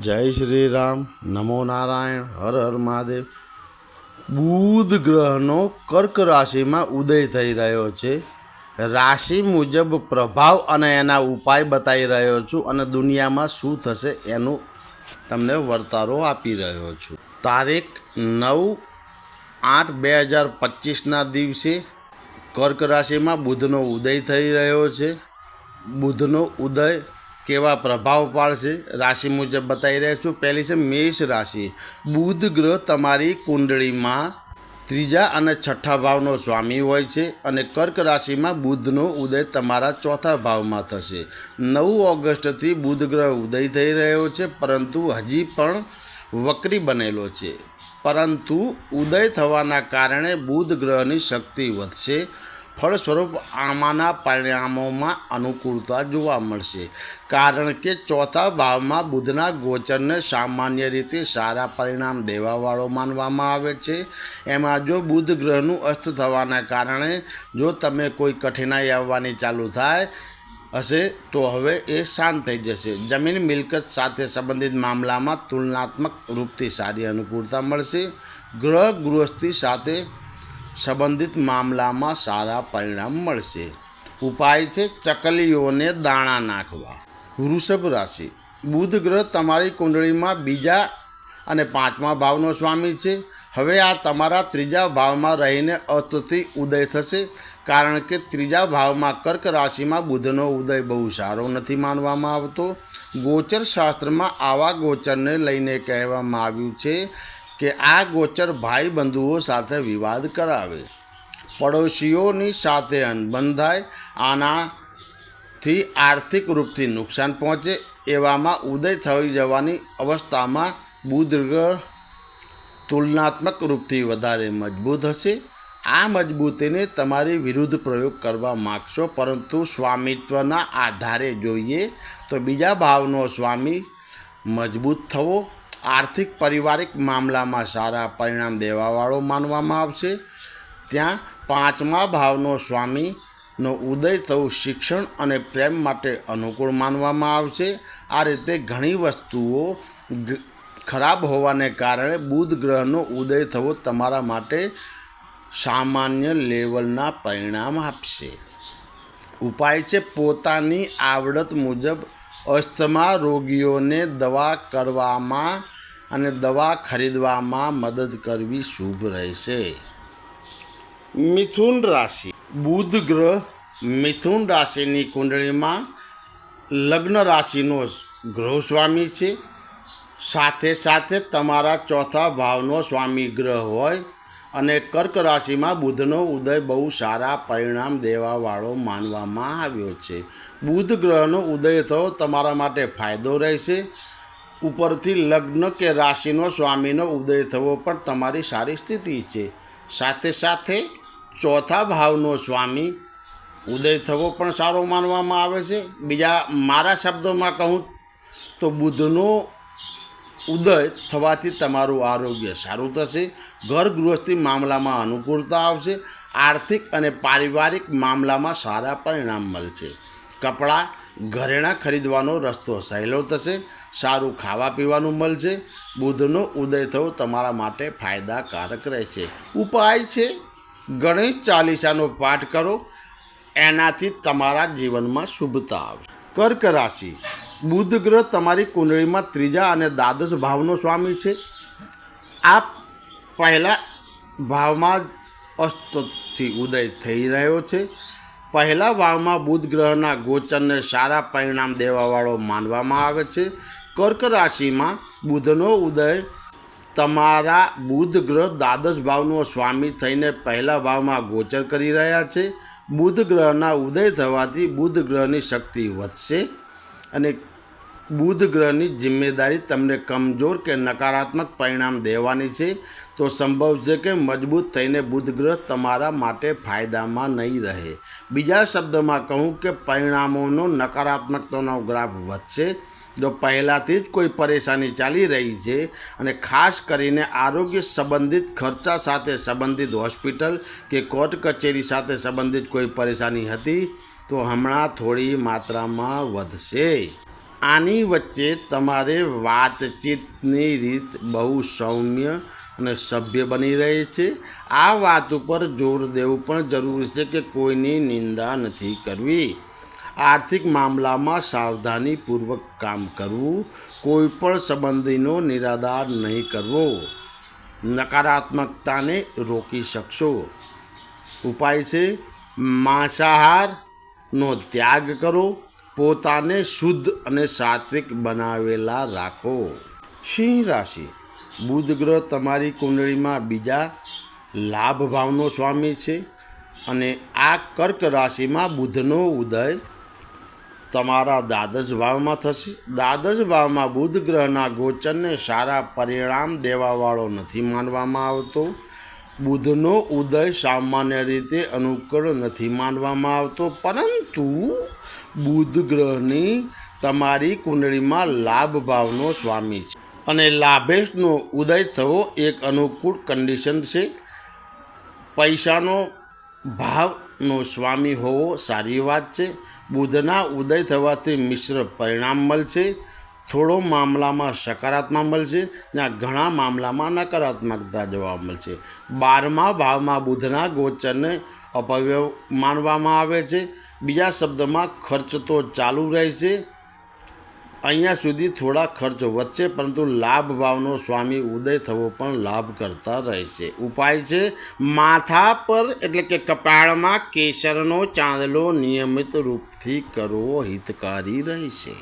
જય શ્રી રામ. નમો નારાયણ. હર હર મહાદેવ. બુધ ગ્રહનો કર્ક રાશિમાં ઉદય થઈ રહ્યો છે. રાશિ મુજબ પ્રભાવ અને એના ઉપાય બતાવી રહ્યો છું અને દુનિયામાં શું થશે એનું તમને વર્તારો આપી રહ્યો છું. તારીખ નવ આઠ બે હજાર પચીસના દિવસે કર્ક રાશિમાં બુધનો ઉદય થઈ રહ્યો છે. બુધનો ઉદય કેવા પ્રભાવ પાડશે રાશિ મુજબ બતાવી રહ્યા છું. પહેલી છે મેષ રાશિ. બુધ ગ્રહ તમારી કુંડળીમાં ત્રીજા અને છઠ્ઠા ભાવનો સ્વામી હોય છે અને કર્ક રાશિમાં બુધનો ઉદય તમારા ચોથા ભાવમાં થશે. નવ ઓગસ્ટથી બુધ ગ્રહ ઉદય થઈ રહ્યો છે, પરંતુ હજી પણ વક્રી બનેલો છે. પરંતુ ઉદય થવાના કારણે બુધ ગ્રહની શક્તિ વધશે. ફળ સ્વરૂપ આમાંના પરિણામોમાં અનુકૂળતા જોવા મળશે. કારણ કે ચોથા ભાવમાં બુધના ગોચરને સામાન્ય રીતે સારા પરિણામ દેવાવાળો માનવામાં આવે છે. એમાં જો બુધ ગ્રહનું અસ્ત થવાના કારણે જો તમે કોઈ કઠિનાઈ આવવાની ચાલુ થાય હશે, તો હવે એ શાંત થઈ જશે. જમીન મિલકત સાથે સંબંધિત મામલામાં તુલનાત્મક રૂપથી સારી અનુકૂળતા મળશે. ગ્રહ ગૃહસ્થી સાથે સંબંધિત મામલામાં સારા પરિણામ મળશે. ઉપાય છે ચકલીઓને દાણા નાખવા. વૃષભ રાશિ. બુધ ગ્રહ તમારી કુંડળીમાં બીજા અને પાંચમા ભાવનો સ્વામી છે. હવે આ તમારા ત્રીજા ભાવમાં રહીને અસ્તથી ઉદય થશે, કારણ કે ત્રીજા ભાવમાં કર્ક રાશિમાં બુધનો ઉદય બહુ સારો નથી માનવામાં આવતો. ગોચર શાસ્ત્રમાં આવા ગોચરને લઈને કહેવામાં આવ્યું છે કે આ ગોચર ભાઈ બંધુઓ સાથે વિવાદ કરાવે. પડોશીઓની સાથે અનબંધાય, આનાથી આર્થિક રૂપથી નુકસાન પહોંચે એવામાં ઉદય થઈ જવાની અવસ્થામાં બુધ તુલનાત્મક રૂપથી વધારે મજબૂત હશે. આ મજબૂતીને તમારી વિરુદ્ધ પ્રયોગ કરવા માગશો, પરંતુ સ્વામિત્વના આધારે જોઈએ તો બીજા ભાવનો સ્વામી મજબૂત થવો આર્થિક પારિવારિક મામલામાં સારા પરિણામ દેવાવાળો માનવામાં આવશે. ત્યાં પાંચમા ભાવનો સ્વામીનો ઉદય થવું શિક્ષણ અને પ્રેમ માટે અનુકૂળ માનવામાં આવશે. આ રીતે ઘણી વસ્તુઓ ખરાબ હોવાને કારણે બુધ ગ્રહનો ઉદય થવો તમારા માટે સામાન્ય લેવલના પરિણામ આપશે. ઉપાય છે પોતાની આવડત મુજબ અસ્થમા રોગીઓને દવા કરવામાં અને દવા ખરીદવામાં મદદ કરવી શુભ રહેશે. મિથુન રાશિ. બુધ ગ્રહ મિથુન રાશિની કુંડળીમાં લગ્ન રાશિનો ગ્રહ સ્વામી છે. સાથે સાથે તમારા ચોથા ભાવનો સ્વામી ગ્રહ હોય અને કર્ક રાશિમાં બુધનો ઉદય બહુ સારા પરિણામ દેવાવાળો માનવામાં આવ્યો છે. બુધ ગ્રહનો ઉદય થવો તમારા માટે ફાયદો રહેશે. ઉપરથી લગ્ન કે રાશિનો સ્વામીનો ઉદય થવો પણ તમારી સારી સ્થિતિ છે. સાથે સાથે ચોથા ભાવનો સ્વામી ઉદય થવો પણ સારો માનવામાં આવે છે. બીજા મારા શબ્દોમાં કહું તો બુધનો ઉદય થવાથી તમારું આરોગ્ય સારું થશે. ઘર ગૃહસ્થી મામલામાં અનુકૂળતા આવશે. આર્થિક અને પારિવારિક મામલામાં સારા પરિણામ મળશે. કપડાં, ઘરેણાં ખરીદવાનો રસ્તો સહેલો થશે. સારું ખાવા પીવાનું મળશે. બુધનો ઉદય થવો તમારા માટે ફાયદાકારક રહેશે. ઉપાય છે, ગણેશ ચાલીસાનો પાઠ કરો. એનાથી તમારા જીવનમાં શુભતા આવશે. કર્ક રાશિ. બુધ ગ્રહ તમારી કુંડળીમાં ત્રીજા અને દ્વાદશ ભાવનો સ્વામી છે. આ પહેલા ભાવમાં જ અસ્તથી ઉદય થઈ રહ્યો છે. પહેલા ભાવમાં બુધ ગ્રહના ગોચરને સારા પરિણામ દેવાવાળો માનવામાં આવે છે. કર્ક રાશિમાં બુધનો ઉદય તમારા બુધ ગ્રહ દ્વાદશ ભાવનો સ્વામી થઈને પહેલા ભાવમાં ગોચર કરી રહ્યા છે. બુધ ગ્રહના ઉદય થવાથી બુધ ગ્રહની શક્તિ વધશે અને બુધ ગ્રહની જિમ્મેદારી તમને કમજોર કે નકારાત્મક પરિણામ દેવાની છે. તો સંભવ છે કે મજબૂત થઈને બુધ ગ્રહ તમારા માટે ફાયદામાં નહીં રહે. બીજા શબ્દમાં કહું કે પરિણામોનો નકારાત્મકતાનો ગ્રાફ વધશે. જો પહેલાંથી જ કોઈ પરેશાની ચાલી રહી છે અને ખાસ કરીને આરોગ્ય સંબંધિત ખર્ચા સાથે સંબંધિત હોસ્પિટલ કે કોર્ટ કચેરી સાથે સંબંધિત કોઈ પરેશાની હતી, તો હમણાં થોડી માત્રામાં વધશે. આની વચ્ચે તમારે વાતચીતની રીત બહુ સૌમ્ય અને સભ્ય બની રહે છે. આ વાત ઉપર જોર દેવું પણ જરૂરી છે કે કોઈની નિંદા નથી કરવી. આર્થિક મામલામાં સાવધાનીપૂર્વક કામ કરવું, કોઈ પણ સંબંધીનો નિરાધાર નહીં કરવો. નકારાત્મકતાને રોકી શકશો. ઉપાય છે, માંસાહારનો ત્યાગ કરો પોતાને શુદ્ધ અને સાત્વિક બનાવેલા રાખો. સિંહ રાશિ. બુધ ગ્રહ તમારી કુંડળીમાં બીજા લાભ ભાવનો સ્વામી છે અને આ કર્ક રાશિમાં બુધનો ઉદય તમારા દ્વાદશ ભાવમાં થશે. દ્વાદશ ભાવમાં બુધ ગ્રહના ગોચરને સારા પરિણામ દેવાવાળો નથી માનવામાં આવતો. બુધનો ઉદય સામાન્ય રીતે અનુકૂળ નથી માનવામાં આવતો, પરંતુ બુધ ગ્રહની તમારી કુંડળીમાં લાભ ભાવનો સ્વામી છે. અને લાભેશનો ઉદય થવો એક અનુકૂળ કન્ડિશન છે. પૈસાનો ભાવનો સ્વામી હોવો સારી વાત છે. બુધના ઉદય થવાથી મિશ્ર પરિણામ મળશે. થોડો મામલામાં સકારાત્મક મળશે. જ્યાં ઘણા મામલામાં નકારાત્મકતા જોવા મળશે. બારમા ભાવમાં બુધના ગોચરને અપવ્ય માનવામાં આવે છે. બીજા શબ્દમાં ખર્ચ તો ચાલુ રહેશે. અહીંયા સુધી થોડા ખર્ચ વધશે, પરંતુ લાભ ભાવનો સ્વામી ઉદય થવો પણ લાભ કરતા રહેશે. ઉપાય છે, માથા પર એટલે કે કપાળમાં કેસરનો ચાંદલો નિયમિત રૂપથી કરવો હિતકારી રહેશે.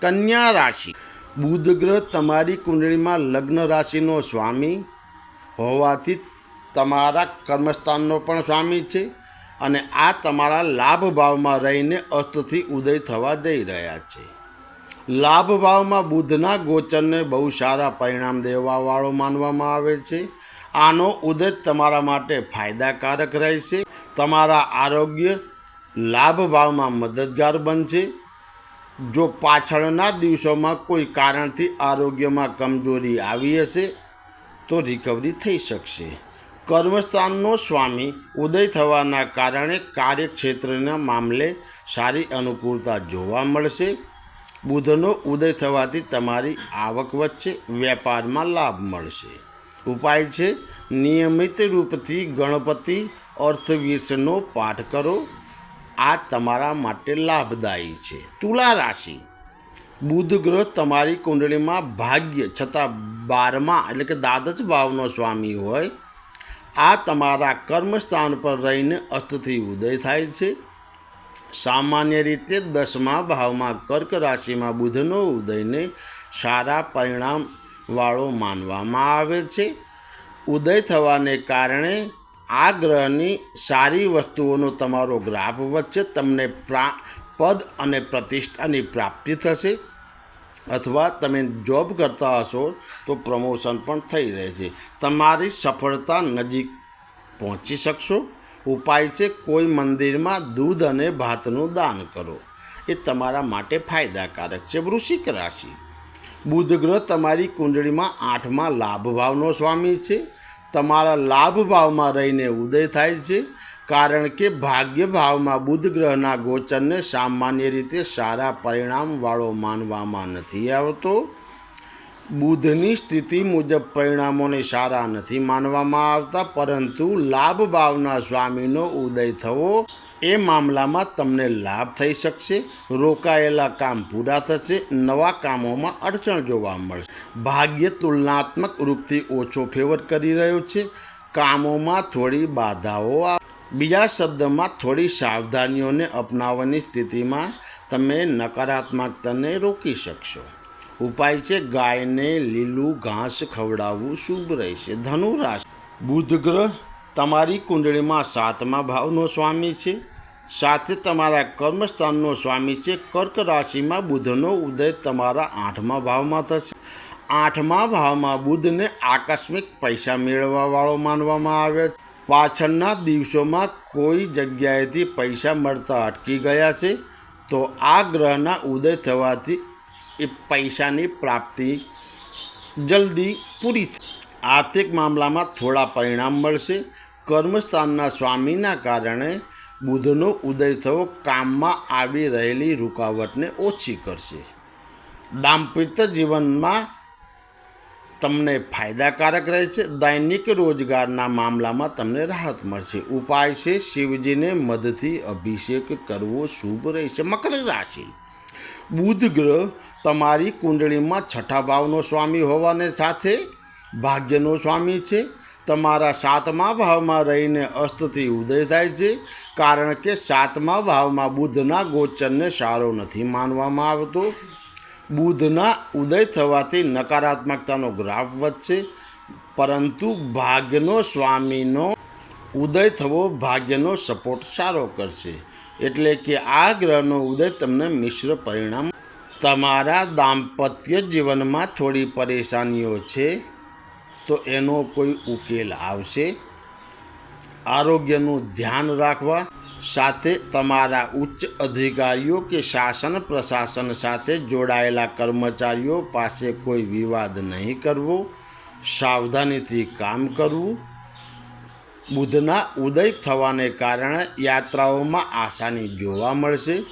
કન્યા રાશિ. બુધ ગ્રહ તમારી કુંડળીમાં લગ્ન રાશિનો સ્વામી હોવાથી તમારા કર્મસ્થાનનો પણ સ્વામી છે. અને આ તમારા લાભ ભાવમાં રહીને અસ્તથી ઉદય થવા જઈ રહ્યા છે. લાભ ભાવમાં બુધના ગોચરને બહુ સારા પરિણામ દેવાવાળો માનવામાં આવે છે. આનો ઉદય તમારા માટે ફાયદાકારક રહેશે. તમારા આરોગ્ય લાભ ભાવમાં મદદગાર બનશે. જો પાછળના દિવસોમાં કોઈ કારણથી આરોગ્યમાં કમજોરી આવી હશે, તો રિકવરી થઈ શકશે. કર્મસ્થાનનો સ્વામી ઉદય થવાના કારણે કાર્યક્ષેત્રના મામલે સારી અનુકૂળતા જોવા મળશે. બુધનો ઉદય થવાથી તમારી આવક વચ્ચે વેપારમાં લાભ મળશે. ઉપાય છે, નિયમિત રૂપથી ગણપતિ અર્થવીર્ષનો પાઠ કરો. આ તમારા માટે લાભદાયી છે. તુલા રાશિ. બુધ ગ્રહ તમારી કુંડળીમાં ભાગ્ય છતાં બારમા એટલે કે દ્વાદશ ભાવનો સ્વામી હોય. આ તમારા કર્મસ્થાન પર રહીને અસ્તથી ઉદય થાય છે. સામાન્ય રીતે દસમા ભાવમાં કર્ક રાશિમાં બુધનો ઉદયને સારા પરિણામવાળો માનવામાં આવે છે. ઉદય થવાને કારણે આ ગ્રહની સારી વસ્તુઓનો તમારો ગ્રાફ વચ્ચે તમને પ્રા, પદ અને પ્રતિષ્ઠાની પ્રાપ્તિ થશે. અથવા તમે જોબ કરતા હશો તો પ્રમોશન પણ થઈ રહેશે. તમારી સફળતા નજીક પહોંચી શકશો. ઉપાય છે કોઈ મંદિરમાં દૂધ અને ભાતનું દાન કરો. એ તમારા માટે ફાયદાકારક છે. વૃશ્ચિક રાશિ. બુધ ગ્રહ તમારી કુંડળીમાં આઠમા લાભ ભાવનો સ્વામી છે. તમારા લાભ ભાવમાં રહીને ઉદય થાય છે. કારણ કે ભાગ્ય ભાવમાં બુધ ગ્રહના ગોચરને સામાન્ય રીતે સારા પરિણામવાળો માનવામાં નથી આવતો. બુધની સ્થિતિ મુજબ પરિણામોને સારા નથી માનવામાં આવતા, પરંતુ લાભ ભાવના સ્વામીનો ઉદય થવો એ મામલામાં તમને લાભ થઈ શકશે. રોકાયેલા કામ પૂરા થશે, નવા કામોમાં અડચણ જોવા મળશે. ભાગ્ય તુલનાત્મક રૂપથી ઓછો ફેવર કરી રહ્યો છે. કામોમાં થોડી બાધાઓ બીજા શબ્દમાં થોડી સાવધાનીઓને અપનાવવાની સ્થિતિમાં તમે નકારાત્મકતાને રોકી શકશો. ઉપાય છે ગાયને લીલું ઘાસ ખવડાવવું, શુભ રહેશે. ધનુ રાશિ બુધ ગ્રહ તમારી કુંડળીમાં સાતમા ભાવનો સ્વામી છે. સાથે તમારા કર્મસ્થાનનો સ્વામી છે. કર્ક રાશિમાં બુધનો ઉદય તમારા આઠમા ભાવમાં થશે. આઠમા ભાવમાં બુધને આકસ્મિક પૈસા મેળવવાવાળો માનવામાં આવે છે. પાછળના દિવસોમાં કોઈ જગ્યાએથી પૈસા મળતા અટકી ગયા છે, તો આ ગ્રહના ઉદય થવાથી એ પૈસાની પ્રાપ્તિ જલ્દી પૂરી આર્થિક મામલામાં થોડા પરિણામ મળશે. કર્મસ્થાનના સ્વામીના કારણે બુધનો ઉદય થવો કામમાં આવી રહેલી રૂકાવટને ઓછી કરશે. દાંપત્ય જીવનમાં તમને ફાયદાકારક રહેશે, દૈનિક રોજગારના મામલામાં તમને રાહત મળશે. ઉપાય છે શિવજીને મદથી અભિષેક કરવો શુભ રહેશે. મકર રાશિ. બુધ ગ્રહ તમારી કુંડળીમાં છઠ્ઠા ભાવનો સ્વામી હોવાને સાથે ભાગ્યનો સ્વામી છે. તમારા સાતમા ભાવમાં રહીને અસ્તથી ઉદય થાય છે, કારણ કે સાતમા ભાવમાં બુધના ગોચરને સારો નથી માનવામાં આવતો. બુધના ઉદય થવાથી નકારાત્મકતાનો ગ્રાફ વધશે, પરંતુ ભાગ્યનો સ્વામીનો ઉદય થવો ભાગ્યનો સપોર્ટ સારો કરશે. એટલે કે આ ગ્રહનો ઉદય તમને મિશ્ર પરિણામ તમારા દાંપત્ય જીવનમાં થોડી પરેશાનીઓ છે, તો એનો કોઈ ઉકેલ આવશે. આરોગ્યનું ધ્યાન રાખવા સાથે તમારા ઉચ્ચ અધિકારીઓ કે શાસન પ્રશાસન સાથે જોડાયેલા કર્મચારીઓ પાસે કોઈ વિવાદ નહીં કરવો. સાવધાનીથી કામ કરવું. બુધના ઉદય થવાને કારણે યાત્રાઓમાં આસાની જોવા મળશે,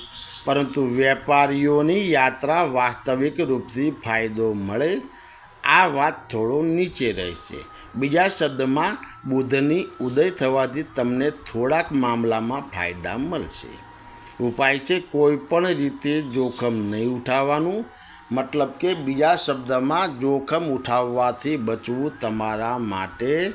પરંતુ વેપારીઓની યાત્રા વાસ્તવિક રૂપથી ફાયદો મળે. આ વાત થોડો નીચે રહેશે. બીજા શબ્દમાં બુધની ઉદય થવાથી તમને થોડાક મામલામાં ફાયદા મળશે. ઉપાય છે કોઈ પણ રીતે જોખમ નહીં ઉઠાવવાનું. મતલબ કે બીજા શબ્દમાં, જોખમ ઉઠાવવાથી બચવું તમારા માટે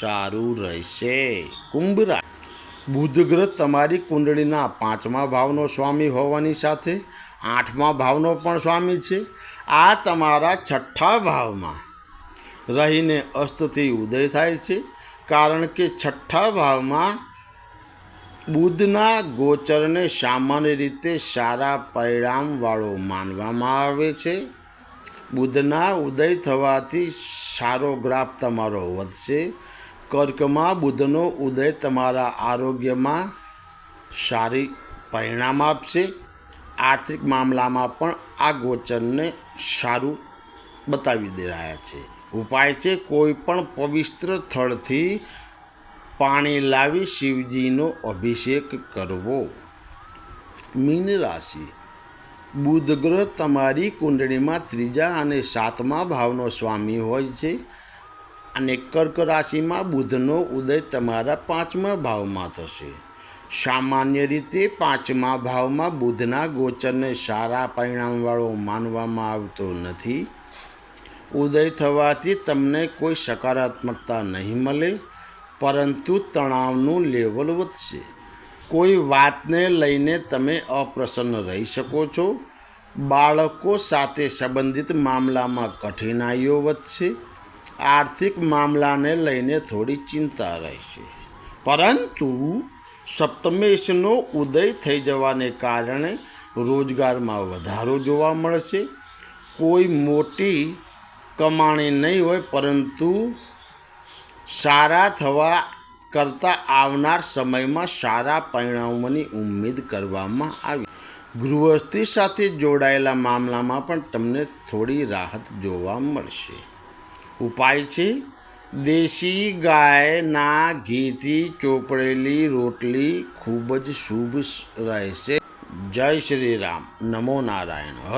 સારું રહેશે. કુંભ રાશિ બુધ ગ્રહ તમારી કુંડળીના પાંચમા ભાવનો સ્વામી હોવાની સાથે, આઠમા ભાવનો પણ સ્વામી છે. આ તમારા છઠ્ઠા ભાવમાં. રહીને અસ્તથી ઉદય થાય છે, કારણ કે છઠ્ઠા ભાવમાં બુધના ગોચરને સામાન્ય રીતે સારા પરિણામવાળો માનવામાં આવે છે. બુધના ઉદય થવાથી સારો ગ્રાફ તમારો વધશે. કર્કમાં બુધનો ઉદય તમારા આરોગ્યમાં સારી પરિણામ આપશે. આર્થિક મામલામાં પણ આ ગોચરને સારું બતાવી દે રહ્યા છે. ઉપાય છે કોઈ પણ પવિત્ર સ્થળથી પાણી લાવી શિવજીનો અભિષેક કરવો. મીન રાશિ. બુધ ગ્રહ તમારી કુંડળીમાં ત્રીજા અને સાતમા ભાવનો સ્વામી હોય છે અને કર્ક રાશિમાં બુધનો ઉદય તમારા પાંચમા ભાવમાં થશે. સામાન્ય રીતે પાંચમા ભાવમાં બુધના ગોચરને સારા પરિણામવાળો માનવામાં આવતો નથી. ઉદય થવાથી તમને કોઈ સકારાત્મકતા નહીં મળે, પરંતુ તણાવનું લેવલ વધશે. કોઈ વાતને લઈને તમે અપ્રસન્ન રહી શકો છો. બાળકો સાથે સંબંધિત મામલામાં કઠિનાઈઓ વધશે. આર્થિક મામલાને લઈને થોડી ચિંતા રહેશે. પરંતુ સપ્તમેશનો ઉદય થઈ જવાને કારણે રોજગારમાં વધારો જોવા મળશે. કોઈ મોટી કમાણી નહીં હોય, પરંતુ સારા થવા કરતાં આવનાર સમયમાં સારા પરિણામોની ઉમ્મીદ કરવામાં આવી. ગૃહસ્થી સાથે જોડાયેલા મામલામાં પણ તમને થોડી રાહત જોવા મળશે. ઉપાય છે દેશી ગાયના ઘીથી ચોપડેલી રોટલી ખૂબ જ શુભ રહેશે. જય શ્રી રામ. નમો નારાયણ.